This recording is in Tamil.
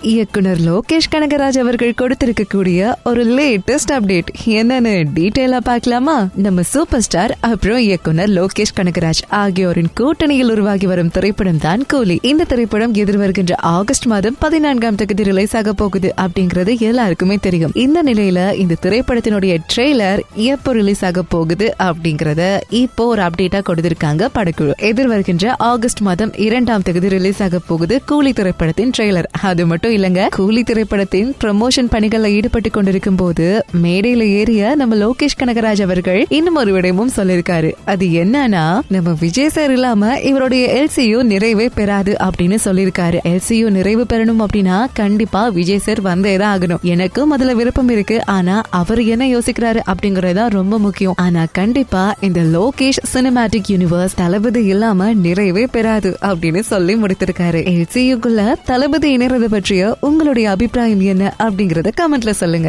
இயக்குனர் லோகேஷ் கனகராஜ் அவர்கள் கொடுத்திருக்கக்கூடிய ஒரு லேட்டஸ்ட் அப்டேட் என்னன்னு டீட்டெயிலா பார்க்கலாமா? நம்ம சூப்பர் ஸ்டார் அப்புறம் இயக்குனர் லோகேஷ் கனகராஜ் ஆகியோரின் கூட்டணியில் உருவாகி வரும் திரைப்படம் தான் கூலி. இந்த திரைப்படம் எதிர்வருகின்ற ஆகஸ்ட் மாதம் பதினான்காம் தேதி ரிலீஸ் ஆக போகுது அப்படிங்கிறது எல்லாருக்குமே தெரியும். இந்த நிலையில இந்த திரைப்படத்தினுடைய ட்ரெய்லர் எப்போ ரிலீஸ் ஆக போகுது அப்படிங்கறத இப்போ ஒரு அப்டேட்டா கொடுத்திருக்காங்க படக்குழு. எதிர்வருகின்ற ஆகஸ்ட் மாதம் இரண்டாம் தேதி ரிலீஸ் ஆக போகுது கூலி திரைப்படத்தின் ட்ரெய்லர் அது மட்டும் இல்லங்க. கூலி திரைப்படத்தின் ப்ரமோஷன் பணிகளில் ஈடுபட்டு கொண்டிருக்கும் போது மேடையில ஏறிய நம்ம லோகேஷ் கனகராஜ் அவர்கள் இன்னும் ஒரு விடயமும் சொல்லிருக்காரு அது என்னன்னா நம்ம விஜய் சார் இல்லாம இவருடைய எல்சியு நிறைவே பெறாது அப்படின்னு சொல்லிருக்காரு எல்சியு நிறைவு பெறணும் அப்படின்னா கண்டிப்பா விஜய் சார் வந்தே தான் ஆகணும். எனக்கும் அதுல விருப்பம் இருக்கு. ஆனா அவர் என்ன யோசிக்கிறாரு அப்படிங்கறதுதான் ரொம்ப முக்கியம். ஆனா கண்டிப்பா இந்த லோகேஷ் சினிமேட்டிக் யூனிவர்ஸ் தளபதி இல்லாம நிறைவே பெறாது அப்படின்னு சொல்லி முடித்திருக்காரு. எல்சியுக்குள்ள தளபதி இணைறது பற்றி பற்றிய உங்களுடைய அபிப்பிராயம் என்ன அப்படிங்கறத கமெண்ட்ல சொல்லுங்க.